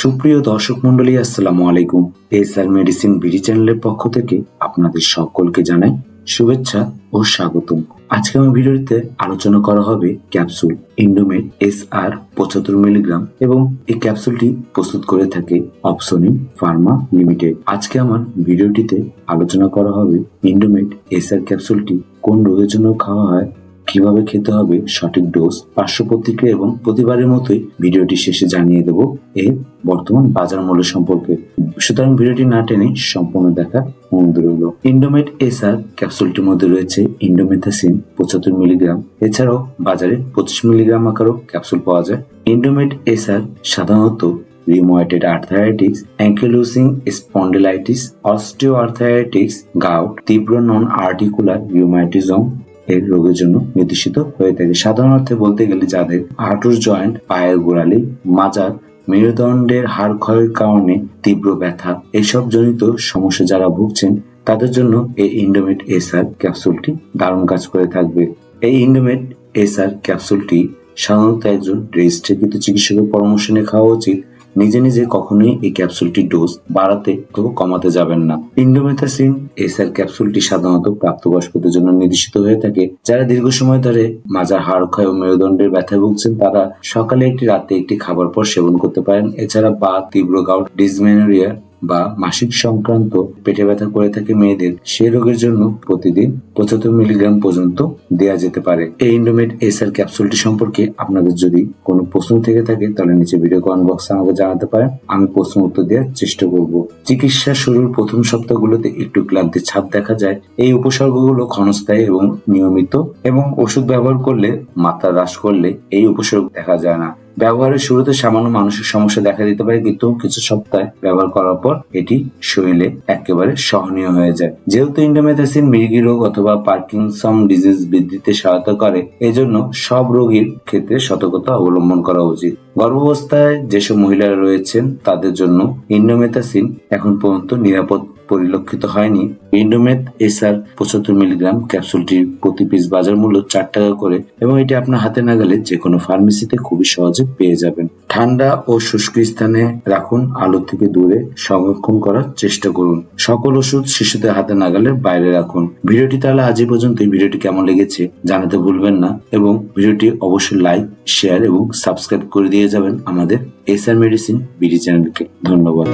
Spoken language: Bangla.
সুপ্রিয় দর্শক মন্ডলী আসসালামু আলাইকুম। এসআর মেডিসিন বিডি চ্যানেলের পক্ষ থেকে আপনাদের সকলকে জানাই শুভেচ্ছা ও স্বাগতম। আজকে আমার ভিডিওতে আলোচনা করা হবে ক্যাপসুল ইন্ডোমেট এস আর পঁচাত্তর মিলিগ্রাম এবং এই ক্যাপসুলটি প্রস্তুত করে থাকে অপসনিন ফার্মা লিমিটেড। আজকে আমার ভিডিওটিতে আলোচনা করা হবে ইন্ডোমেট এস আর ক্যাপসুলটি কোন রোগের জন্য খাওয়া হয় কীভাবে খেতে হবে সঠিক ডোজ, পার্শ্ব প্রতিক্রিয়া এবং প্রতিবারের মতোই ভিডিওটি শেষে জানিয়ে দেব এর বর্তমান বাজার মূল্য সম্পর্কে। সুতরাং ভিডিওটি না টেনে সম্পূর্ণ দেখা অনুরোধ রইল। ইন্ডোমেট এসআর ক্যাপসুলটির মধ্যে রয়েছে ইন্ডোমেথাসিন পঁচাত্তর মিলিগ্রাম। এছাড়াও বাজারে পঁচিশ মিলিগ্রাম আকারও ক্যাপসুল পাওয়া যায়। ইন্ডোমেট এসআর সাধারণত rheumatoid arthritis, ankylosing spondylitis, osteoarthritis, gout, তীব্র নন আর্টিকুলার রিউমাটিজম এর রোগের জন্য নির্দেশিত হয়ে থাকে। সাধারণ অর্থে বলতে গেলে যাদের হাঁটুর জয়েন্ট, পায়ের গোড়ালি, মাজার, মেরুদণ্ডের হাড় ক্ষয়ের কারণে তীব্র ব্যথা, এসব জনিত সমস্যা যারা ভুগছেন, তাদের জন্য এই ইন্ডোমেট এসআর ক্যাপসুলটি দারুণ কাজ করে থাকবে। এই ইন্ডোমেট এসআর ক্যাপসুলটি সাধারণত একজন রেজিস্ট্রিকৃত চিকিৎসকের পরামর্শ নিয়ে খাওয়া উচিত। নিজে নিজে কখনোই এই ক্যাপসুলটির ডোজ বাড়াতে অথবা কমাতে যাবেন না। ইন্ডোমেথাসিন এসআর ক্যাপসুলটি সাধারণত প্রাপ্তবয়স্কদের জন্য নির্দেশিত হয়ে থাকে, যারা দীর্ঘ সময় ধরে মাজার হাড় ক্ষয় ও মেরুদণ্ডের ব্যথায় ভুগছেন, তারা সকালে একটি রাতে একটি খাবার পর সেবন করতে পারেন। এছাড়া বা তীব্র গাউট ডিসমেনোরিয়া বা মাসিক সংক্রান্ত পেটে ব্যথা করে থাকে মেয়েদের সে রোগের জন্য প্রতিদিন পঁচাত্তর মিলিগ্রাম পর্যন্ত দেওয়া যেতে পারে। এই ইন্ডোমেট এসআর ক্যাপসুলটি সম্পর্কে আপনাদের যদি কোনো প্রশ্ন থেকে থাকে, তাহলে নিচে ভিডিও কমেন্ট বক্সে আমাকে জানাতে পারেন। আমি প্রশ্ন উত্তর দেওয়ার চেষ্টা করব। চিকিৎসা শুরুর প্রথম সপ্তাহগুলোতে একটু ক্লান্তির ছাপ দেখা যায়। এই উপসর্গগুলো ক্ষণস্থায়ী এবং নিয়মিত এবং ওষুধ ব্যবহার করলে মাত্রা হ্রাস করলে এই উপসর্গ দেখা যায় না। ব্যবহারের শুরুতে সামান্য মানসিক সমস্যা দেখা দিতে পারে, কিন্তু কিছু সপ্তাহ ব্যবহার করার পর এটি শরীরে একেবারে সহনীয় হয়ে যায়। যেহেতু ইন্ডোমেথাসিন, মৃগী রোগ অথবা পার্কিনসন ডিজিজ বৃদ্ধিতে সহায়তা করে, এজন্য সব রোগীর ক্ষেত্রে সতর্কতা অবলম্বন করা উচিত। গর্ভাবস্থায় যেসব মহিলারা রয়েছেন, তাদের জন্য ইন্ডোমেথাসিন এখন পর্যন্ত নিরাপদ পরিলক্ষিত হয়নি। ইন্ডোমেথ এসআর পঁচাত্তর মিলিগ্রাম ক্যাপসুলটির প্রতি পিস বাজার মূল্য চার টাকা করে এবং এটি আপনার হাতে না গেলে যে কোনো ফার্মেসিতে খুবই সহজে পেয়ে যাবেন। ঠান্ডা ও শুষ্ক স্থানে রাখুন আলো থেকে দূরে সংরক্ষণ করার চেষ্টা করুন। সকল ওষুধ শিশুদের হাতে নাগালের বাইরে রাখুন। ভিডিওটি তাহলে আজই পর্যন্ত ভিডিওটি কেমন লেগেছে জানাতে ভুলবেন না এবং ভিডিওটি অবশ্যই লাইক, শেয়ার এবং সাবস্ক্রাইব করে দিয়ে যাবেন আমাদের এসআর মেডিসিন বিডি চ্যানেলকে। ধন্যবাদ।